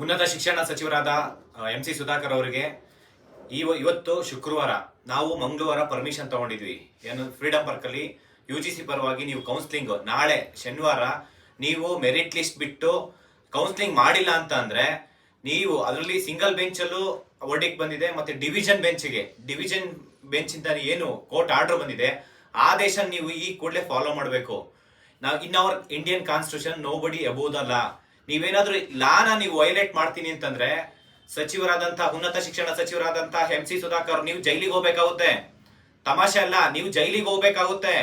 ಉನ್ನತ ಶಿಕ್ಷಣ ಸಚಿವರಾದ ಎಂ ಸಿ ಸುಧಾಕರ್ ಅವರಿಗೆ ಇವ ಇವತ್ತು ಶುಕ್ರವಾರ ನಾವು ಮಂಗಳವಾರ ಪರ್ಮಿಷನ್ ತಗೊಂಡಿದ್ವಿ. ಏನು ಫ್ರೀಡಂ ಪಾರ್ಕಲ್ಲಿ ಯು ಜಿ ಪರವಾಗಿ ನೀವು ಕೌನ್ಸಿಲಿಂಗ್ ನಾಳೆ ಶನಿವಾರ ನೀವು ಮೆರಿಟ್ ಲಿಸ್ಟ್ ಬಿಟ್ಟು ಕೌನ್ಸಿಲಿಂಗ್ ಮಾಡಿಲ್ಲ ಅಂತ ಅಂದ್ರೆ ನೀವು ಅದರಲ್ಲಿ ಸಿಂಗಲ್ ಬೆಂಚಲ್ಲೂ ವರ್ಡಿಕ್ ಬಂದಿದೆ ಮತ್ತೆ ಡಿವಿಷನ್ ಬೆಂಚ್ಗೆ ಡಿವಿಷನ್ ಬೆಂಚ್ ಇಂದ ಏನು ಕೋರ್ಟ್ ಆರ್ಡರ್ ಬಂದಿದೆ. ಆದೇಶ ನೀವು ಈ ಕೂಡಲೇ ಫಾಲೋ ಮಾಡಬೇಕು. ನಾವು in our Indian constitution nobody ಅಲ್ಲ. ನೀವೇನಾದ್ರೂ ಲಾನ ನೀವು ವೈಲೇಟ್ ಮಾಡ್ತೀನಿ ಅಂತಂದ್ರೆ ಸಚಿವರಾದಂತಹ ಉನ್ನತ ಶಿಕ್ಷಣ ಸಚಿವರಾದಂತಹ ಎಂ ಸಿ ಸುಧಾಕರ್ ನೀವು ಜೈಲಿಗೆ ಹೋಗ್ಬೇಕಾಗುತ್ತೆ. ತಮಾಷೆ ಅಲ್ಲ, ನೀವು ಜೈಲಿಗೆ ಹೋಗ್ಬೇಕಾಗುತ್ತೆ.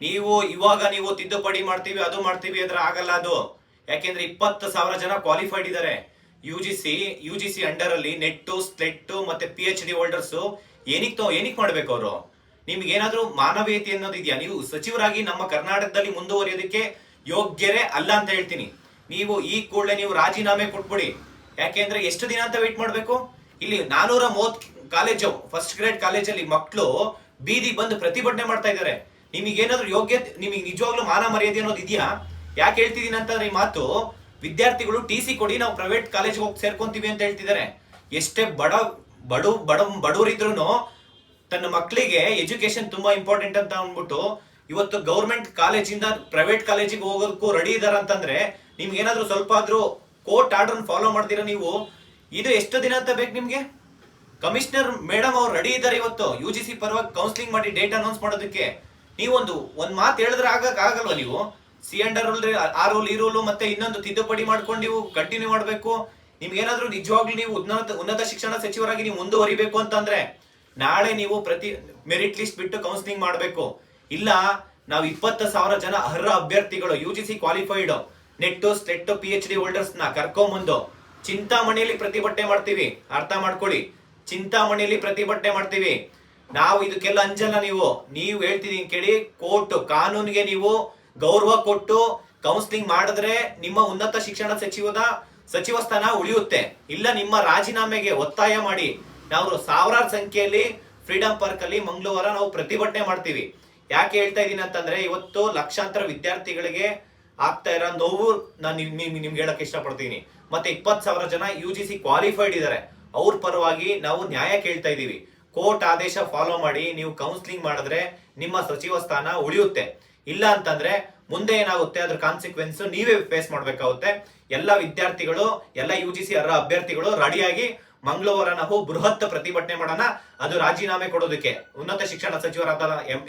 ನೀವು ಇವಾಗ ನೀವು ತಿದ್ದುಪಡಿ ಮಾಡ್ತೀವಿ, ಅದು ಮಾಡ್ತೀವಿ ಅಂದ್ರೆ ಆಗಲ್ಲ ಅದು. ಯಾಕೆಂದ್ರೆ ಇಪ್ಪತ್ತು ಸಾವಿರ ಜನ ಕ್ವಾಲಿಫೈಡ್ ಇದ್ದಾರೆ U G C U G C under ಅಲ್ಲಿ ನೆಟ್ಟು ಸ್ಲೆಟ್ ಮತ್ತೆ ಪಿ ಎಚ್ ಡಿ ಹೋಲ್ಡರ್ಸ್ ಏನಿಕ್ ತೋ ಏನಿಕ್ ಮಾಡ್ಬೇಕು ಅವರು? ನಿಮ್ಗೆ ಏನಾದ್ರೂ ಮಾನವೀಯತೆ ಅನ್ನೋದು ಇದೆಯಾ ನೀವು ಸಚಿವರಾಗಿ ನಮ್ಮ ಕರ್ನಾಟಕದಲ್ಲಿ ಮುಂದುವರಿಯೋದಕ್ಕೆ ಯೋಗ್ಯರೇ ಅಲ್ಲ ಅಂತ ಹೇಳ್ತೀನಿ. ನೀವು ಈ ಕೂಡಲೇ ನೀವು ರಾಜೀನಾಮೆ ಕೊಟ್ಬಿಡಿ. ಯಾಕೆಂದ್ರೆ ಎಷ್ಟು ದಿನ ಅಂತ ವೇಟ್ ಮಾಡಬೇಕು? ಇಲ್ಲಿ ನಾನೂರ ಮೂವತ್ ಕಾಲೇಜು ಫಸ್ಟ್ ಗ್ರೇಡ್ ಕಾಲೇಜಲ್ಲಿ ಮಕ್ಕಳು ಬೀದಿ ಬಂದು ಪ್ರತಿಭಟನೆ ಮಾಡ್ತಾ ಇದ್ದಾರೆ. ನಿಮಗೇನಾದ್ರೂ ಯೋಗ್ಯತೆ ನಿಮಗೆ ನಿಜವಾಗ್ಲೂ ಮಾನ ಮರ್ಯಾದೆ ಅನ್ನೋದು ಇದೆಯಾ? ಯಾಕೆ ಹೇಳ್ತಿದ್ದೀನಿ ಅಂತಂದ್ರೆ ಈ ಮಾತು ವಿದ್ಯಾರ್ಥಿಗಳು ಟಿ ಸಿ ಕೊಡಿ, ನಾವು ಪ್ರೈವೇಟ್ ಕಾಲೇಜ್ ಹೋಗಿ ಸೇರ್ಕೊಂತೀವಿ ಅಂತ ಹೇಳ್ತಿದ್ದಾರೆ. ಎಷ್ಟೇ ಬಡ, ಬಡು, ಬಡ ಬಡವರಿದ್ರು ತನ್ನ ಮಕ್ಕಳಿಗೆ ಎಜುಕೇಶನ್ ತುಂಬಾ ಇಂಪಾರ್ಟೆಂಟ್ ಅಂತ ಅಂದ್ಬಿಟ್ಟು ಇವತ್ತು ಗೌರ್ಮೆಂಟ್ ಕಾಲೇಜಿಂದ ಪ್ರೈವೇಟ್ ಕಾಲೇಜಿಗೆ ಹೋಗೋದಕ್ಕೂ ರೆಡಿ ಇದ್ದಾರೆ ಅಂತಂದ್ರೆ ನಿಮ್ಗೆ ಏನಾದ್ರೂ ಸ್ವಲ್ಪ ಆದ್ರೂ ಕೋರ್ಟ್ ಆರ್ಡರ್ ಫಾಲೋ ಮಾಡ್ತೀರಾ ನೀವು? ಇದು ಎಷ್ಟು ದಿನ ಅಂತ ಬೇಕು ನಿಮ್ಗೆ? ಕಮಿಷನರ್, ಮೇಡಮ್ ಅವ್ರು ರೆಡಿ ಇದ್ದಾರೆ ಇವತ್ತು. ಯು ಜಿ ಸಿ ಪರವಾಗಿ ಕೌನ್ಸಿಲಿಂಗ್ ಮಾಡಿ ಡೇಟ್ ಅನೌನ್ಸ್ ಮಾಡೋದಕ್ಕೆ. ನೀವೊಂದು, ಒಂದ್ ಮಾತು ಹೇಳಿದ್ರೆ ಆಗಕ್ ಆಗಲ್ವಾ ನೀವು? ಸಿ ಅಂಡರ್ ರೂಲ್ ಆ ರೂಲ್ ಈ ರೂಲ್ ಮತ್ತೆ ಇನ್ನೊಂದು ತಿದ್ದುಪಡಿ ಮಾಡ್ಕೊಂಡು ನೀವು ಕಂಟಿನ್ಯೂ ಮಾಡಬೇಕು. ನಿಮ್ಗೇನಾದ್ರೂ ನಿಜವಾಗ್ಲೂ ನೀವು ಉನ್ನತ ಉನ್ನತ ಶಿಕ್ಷಣ ಸಚಿವರಾಗಿ ನೀವು ಮುಂದುವರಿಬೇಕು ಅಂತಂದ್ರೆ ನಾಳೆ ನೀವು ಪ್ರತಿ ಮೆರಿಟ್ ಲಿಸ್ಟ್ ಬಿಟ್ಟು ಕೌನ್ಸಿಲಿಂಗ್ ಮಾಡಬೇಕು. ಇಲ್ಲ, ನಾವು ಇಪ್ಪತ್ತು ಸಾವಿರ ಜನ ಅರ್ಹ ಅಭ್ಯರ್ಥಿಗಳು you G C qualified net SET P H D ಹೋಲ್ಡರ್ಸ್ನ ಕರ್ಕೊಂಬಂದು ಚಿಂತಾಮಣಿಯಲ್ಲಿ ಪ್ರತಿಭಟನೆ ಮಾಡ್ತೀವಿ. ಅರ್ಥ ಮಾಡ್ಕೊಳ್ಳಿ. ಚಿಂತಾಮಣಿಯಲ್ಲಿ ಪ್ರತಿಭಟನೆ ಮಾಡ್ತೀವಿ. ನಾವು ಇದಕ್ಕೆಲ್ಲ ಅಂಜಲ್ಲ ನೀವು. ನೀವು ಹೇಳ್ತಿದ್ದೀನಿ ಕೇಳಿ, ಕೋರ್ಟ್, ಕಾನೂನಿಗೆ ನೀವು ಗೌರವ ಕೊಟ್ಟು ಕೌನ್ಸಿಲಿಂಗ್ ಮಾಡಿದ್ರೆ ನಿಮ್ಮ ಉನ್ನತ ಶಿಕ್ಷಣ ಸಚಿವದ, ಸಚಿವ ಸ್ಥಾನ ಉಳಿಯುತ್ತೆ. ಇಲ್ಲ ನಿಮ್ಮ ರಾಜೀನಾಮೆಗೆ ಒತ್ತಾಯ ಮಾಡಿ. ನಾವು ಸಾವಿರಾರು ಸಂಖ್ಯೆಯಲ್ಲಿ ಫ್ರೀಡಂ ಪಾರ್ಕ್ ಅಲ್ಲಿ ಮಂಗಳವಾರ ನಾವು ಪ್ರತಿಭಟನೆ ಮಾಡ್ತೀವಿ. ಯಾಕೆ ಹೇಳ್ತಾ ಇದ್ದೀನಿ ಅಂತಂದ್ರೆ, ಇವತ್ತು ಲಕ್ಷಾಂತರ ವಿದ್ಯಾರ್ಥಿಗಳಿಗೆ ಆಗ್ತಾ ಇರೋ ನೋವು ನಾನು ನಿಮ್ಗೆ ಹೇಳಕ್ ಇಷ್ಟಪಡ್ತೀನಿ. ಮತ್ತೆ ಇಪ್ಪತ್ ಸಾವಿರ ಜನ ಯು ಜಿ ಸಿ ಕ್ವಾಲಿಫೈಡ್ ಇದ್ದಾರೆ ಅವ್ರ ಪರವಾಗಿ ನಾವು ನ್ಯಾಯ ಕೇಳ್ತಾ ಇದೀವಿ ಕೋರ್ಟ್ ಆದೇಶ ಫಾಲೋ ಮಾಡಿ ನೀವು ಕೌನ್ಸಿಲಿಂಗ್ ಮಾಡಿದ್ರೆ ನಿಮ್ಮ ಸಚಿವ ಸ್ಥಾನ ಉಳಿಯುತ್ತೆ. ಇಲ್ಲ ಅಂತಂದ್ರೆ ಮುಂದೆ ಏನಾಗುತ್ತೆ, ಅದ್ರ ಕಾನ್ಸಿಕ್ವೆನ್ಸ್ ನೀವೇ ಫೇಸ್ ಮಾಡಬೇಕಾಗುತ್ತೆ. ಎಲ್ಲ ವಿದ್ಯಾರ್ಥಿಗಳು, ಎಲ್ಲ ಯು ಜಿ ಸಿ ಅರ್ಹ ಅಭ್ಯರ್ಥಿಗಳು ರೆಡಿಯಾಗಿ ಮಂಗಳವಾರ ನಾವು ಬೃಹತ್ ಪ್ರತಿಭಟನೆ ಮಾಡೋಣ. ಅದು ರಾಜೀನಾಮೆ ಕೊಡೋದಕ್ಕೆ. ಉನ್ನತ ಶಿಕ್ಷಣ ಸಚಿವರಾದ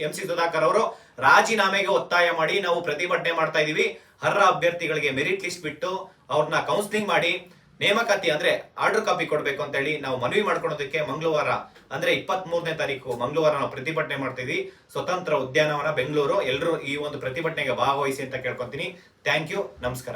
ಎಂ ಸಿ ಸುಧಾಕರ್ ಅವರು ರಾಜೀನಾಮೆಗೆ ಒತ್ತಾಯ ಮಾಡಿ ನಾವು ಪ್ರತಿಭಟನೆ ಮಾಡ್ತಾ ಇದೀವಿ. ಅರ್ಹ ಅಭ್ಯರ್ಥಿಗಳಿಗೆ ಮೆರಿಟ್ ಲಿಸ್ಟ್ ಬಿಟ್ಟು ಅವ್ರನ್ನ ಕೌನ್ಸಿಲಿಂಗ್ ಮಾಡಿ. ನೇಮಕಾತಿ ಅಂದ್ರೆ ಆರ್ಡರ್ ಕಾಪಿ ಕೊಡಬೇಕು ಅಂತ ಹೇಳಿ ನಾವು ಮನವಿ ಮಾಡ್ಕೊಳೋದಕ್ಕೆ ಮಂಗಳವಾರ, ಅಂದ್ರೆ ಇಪ್ಪತ್ತ್ ಮೂರನೇ ತಾರೀಕು ಮಂಗಳವಾರ ನಾವು ಪ್ರತಿಭಟನೆ ಮಾಡ್ತೀವಿ ಸ್ವತಂತ್ರ ಉದ್ಯಾನವನ, ಬೆಂಗಳೂರು. ಎಲ್ಲರೂ ಈ ಒಂದು ಪ್ರತಿಭಟನೆಗೆ ಭಾಗವಹಿಸಿ ಅಂತ ಕೇಳ್ಕೊತೀನಿ. ಥ್ಯಾಂಕ್ ಯು ನಮಸ್ಕಾರ.